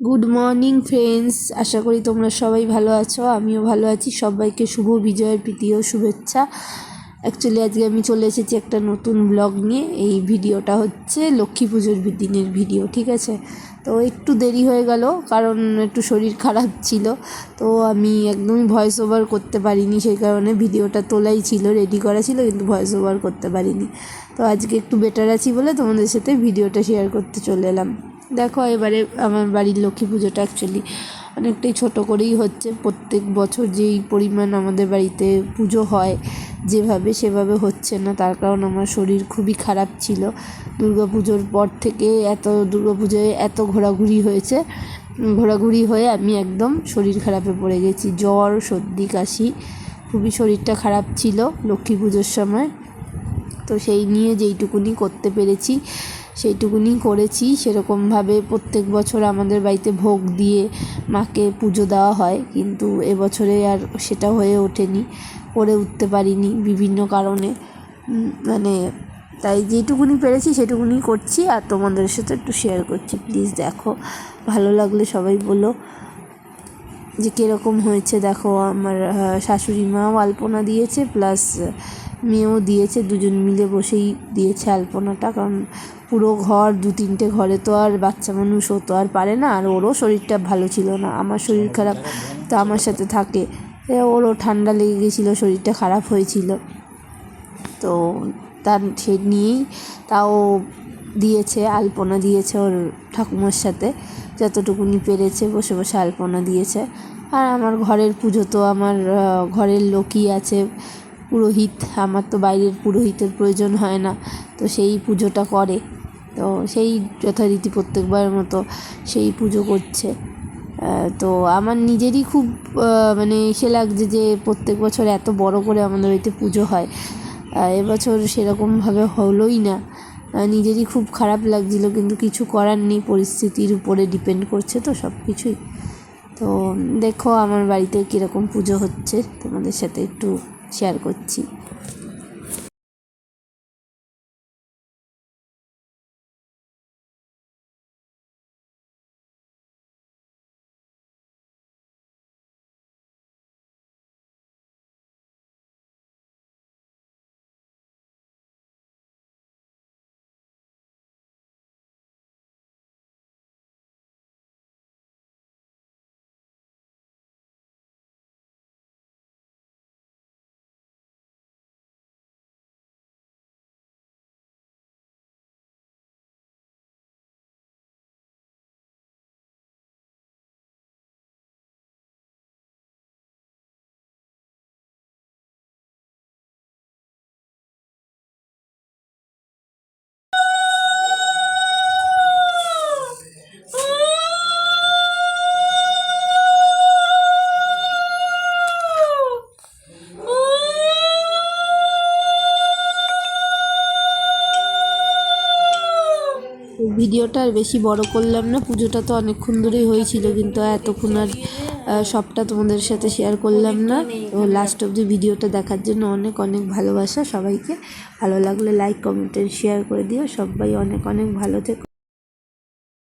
Good morning friends আশা করি তোমরা সবাই ভালো আছো। আমিও ভালো আছি। সবাইকে শুভ বিজয়ের প্রীতি ও শুভেচ্ছা। অ্যাকচুয়ালি আজকে আমি চলে এসেছি একটা নতুন ব্লগ নিয়ে। এই ভিডিওটা হচ্ছে লক্ষ্মী পুজোর দিনের ভিডিও, ঠিক আছে? তো একটু দেরি হয়ে গেল, কারণ একটু শরীর খারাপ ছিল। তো আমি একদমই ভয়েস ওভার করতে পারিনি, সেই কারণে ভিডিওটা তোলাই ছিল রেডি করা ছিল, কিন্তু ভয়েস ওভার করতে পারিনি। তো আজকে একটু বেটার আছি বলে তোমাদের সাথে ভিডিওটা শেয়ার করতে চলে এলাম। দেখো, এবারে আমার বাড়ির লক্ষ্মী পুজোটা অ্যাকচুয়ালি অনেকটাই ছোট করেই হচ্ছে। প্রত্যেক বছর যেই পরিমাণ আমাদের বাড়িতে পুজো হয়, যেভাবে সেভাবে হচ্ছে না। তার কারণ আমার শরীর খুবই খারাপ ছিল। দুর্গা পুজোর পর থেকে এত, দুর্গা পুজোয় এত ঘোরাঘুরি হয়েছে। ঘোরাঘুরি হয়ে আমি একদম শরীর খারাপে পড়ে গেছি। জ্বর, সর্দি, কাশি, খুবই শরীরটা খারাপ ছিল লক্ষ্মী পুজোর সময়। তো সেই নিয়ে যেইটুকুনি করতে পেরেছি। সেইটুকুনি করেছি। সেরকমভাবে প্রত্যেক বছর আমাদের বাড়িতে ভোগ দিয়ে মাকে পুজো দেওয়া হয়। কিন্তু এবছরে আর সেটা হয়ে ওঠেনি, করে উঠতে পারিনি বিভিন্ন কারণে। মানে তাই যেটুকুনি পেরেছি সেটুকুনি করছি আর তোমাদের সাথে একটু শেয়ার করছি। প্লিজ দেখো, ভালো লাগলে সবাই বলো যে কীরকম হয়েছে। দেখো আমার শাশুড়ি মাও আলপনা দিয়েছে প্লাস মেয়েও দিয়েছে, দুজন মিলে বসেই দিয়েছে আলপনাটা, কারণ পুরো ঘর, দু তিনটে ঘরে তো আর বাচ্চা মানুষ ও তো আর পারে না, আর ওরও শরীরটা ভালো ছিল না, আমার শরীর খারাপ, তো আমার সাথে থাকে। ওরও ঠান্ডা লেগে গেছিল, শরীরটা খারাপ হয়েছিল। তো তার সে নিয়েই তাও দিয়েছে, আলপনা দিয়েছে ওর ঠাকুমার সাথে, যতটুকুনি পেরেছে বসে বসে আলপনা দিয়েছে। আর আমার ঘরের পুজো তো আমার ঘরের লোকই আছে পুরোহিত, আমার তো বাইরের পুরোহিতের প্রয়োজন হয় না, তো সেই পুজোটা করে। তো সেই যথারীতি প্রত্যেকবারের মতো সেই পুজো করছে। তো আমার নিজেরই খুব মানে ইসে লাগছে যে প্রত্যেক বছর এত বড় করে আমাদের বাড়িতে পুজো হয়। এবছর সেরকমভাবে হলোই না। নিজেরই খুব খারাপ লাগছিল, কিন্তু কিছু করার নেই, পরিস্থিতির উপরে ডিপেন্ড করছে তো সব কিছুই তো দেখো আমার বাড়িতে কীরকম পুজো হচ্ছে, তোমাদের সাথে একটু শেয়ার করছি। ভিডিওটা আর বেশি বড় করলাম না, পুজোটা তো অনেকক্ষণ ধরেই হয়েছিল, কিন্তু এতক্ষণ আর সবটা তোমাদের সাথে শেয়ার করলাম না। তো লাস্ট অবধি ভিডিওটা দেখার জন্য অনেক অনেক ভালোবাসা সবাইকে। ভালো লাগলে লাইক কমেন্ট শেয়ার করে দিও। সবাই অনেক অনেক ভালো থেকো।